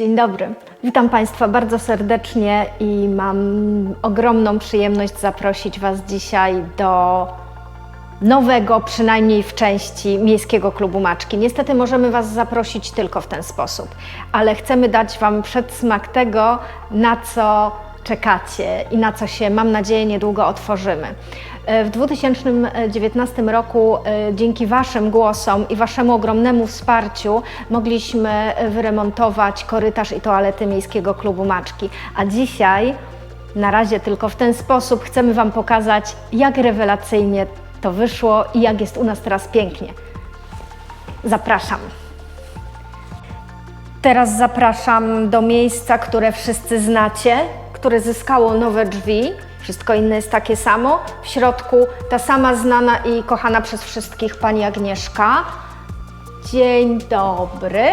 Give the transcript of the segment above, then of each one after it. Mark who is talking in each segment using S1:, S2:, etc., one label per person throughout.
S1: Dzień dobry. Witam Państwa bardzo serdecznie i mam ogromną przyjemność zaprosić Was dzisiaj do nowego, przynajmniej w części, Miejskiego Klubu Maczki. Niestety możemy Was zaprosić tylko w ten sposób, ale chcemy dać Wam przedsmak tego, na co czekacie i na co się, mam nadzieję, niedługo otworzymy. E, W 2019 roku e, dzięki Waszym głosom i Waszemu ogromnemu wsparciu mogliśmy e, wyremontować korytarz i toalety Miejskiego Klubu Maczki, a dzisiaj na razie tylko w ten sposób chcemy Wam pokazać, jak rewelacyjnie to wyszło i jak jest u nas teraz pięknie. Zapraszam. Teraz zapraszam do miejsca, które wszyscy znacie, które zyskało nowe drzwi. Wszystko inne jest takie samo. W środku ta sama znana i kochana przez wszystkich pani Agnieszka. Dzień dobry.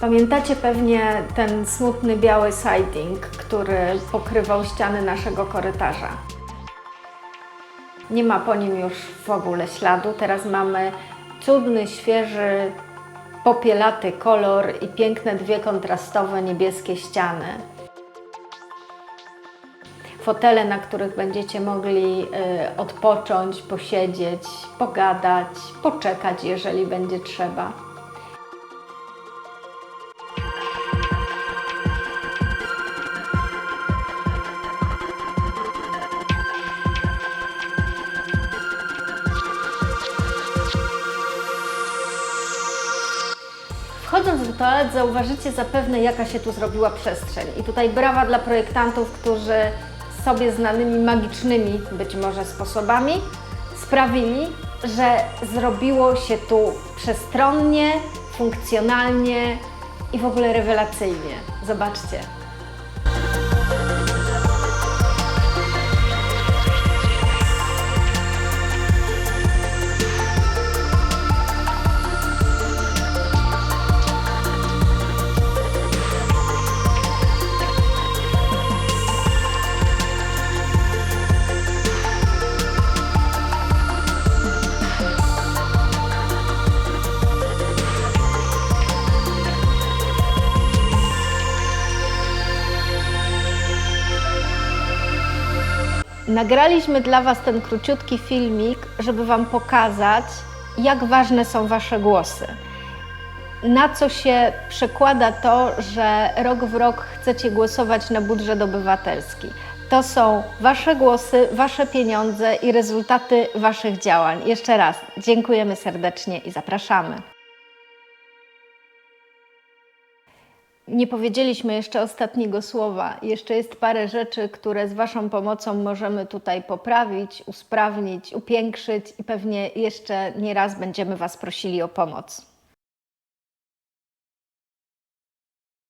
S1: Pamiętacie pewnie ten smutny biały siding, który pokrywał ściany naszego korytarza. Nie ma po nim już w ogóle śladu. Teraz mamy cudny, świeży, popielaty kolor i piękne dwie kontrastowe niebieskie ściany. Fotele, na których będziecie mogli y, odpocząć, posiedzieć, pogadać, poczekać, jeżeli będzie trzeba. Wchodząc do toalet zauważycie zapewne jaka się tu zrobiła przestrzeń. I tutaj brawa dla projektantów, którzy sobie znanymi magicznymi być może sposobami sprawili, że zrobiło się tu przestronnie, funkcjonalnie i w ogóle rewelacyjnie. Zobaczcie. Nagraliśmy dla Was ten króciutki filmik, żeby Wam pokazać, jak ważne są Wasze głosy. Na co się przekłada to, że rok w rok chcecie głosować na budżet obywatelski. To są Wasze głosy, Wasze pieniądze i rezultaty Waszych działań. Jeszcze raz dziękujemy serdecznie i zapraszamy. Nie powiedzieliśmy jeszcze ostatniego słowa. Jeszcze jest parę rzeczy, które z Waszą pomocą możemy tutaj poprawić, usprawnić, upiększyć i pewnie jeszcze nie raz będziemy Was prosili o pomoc.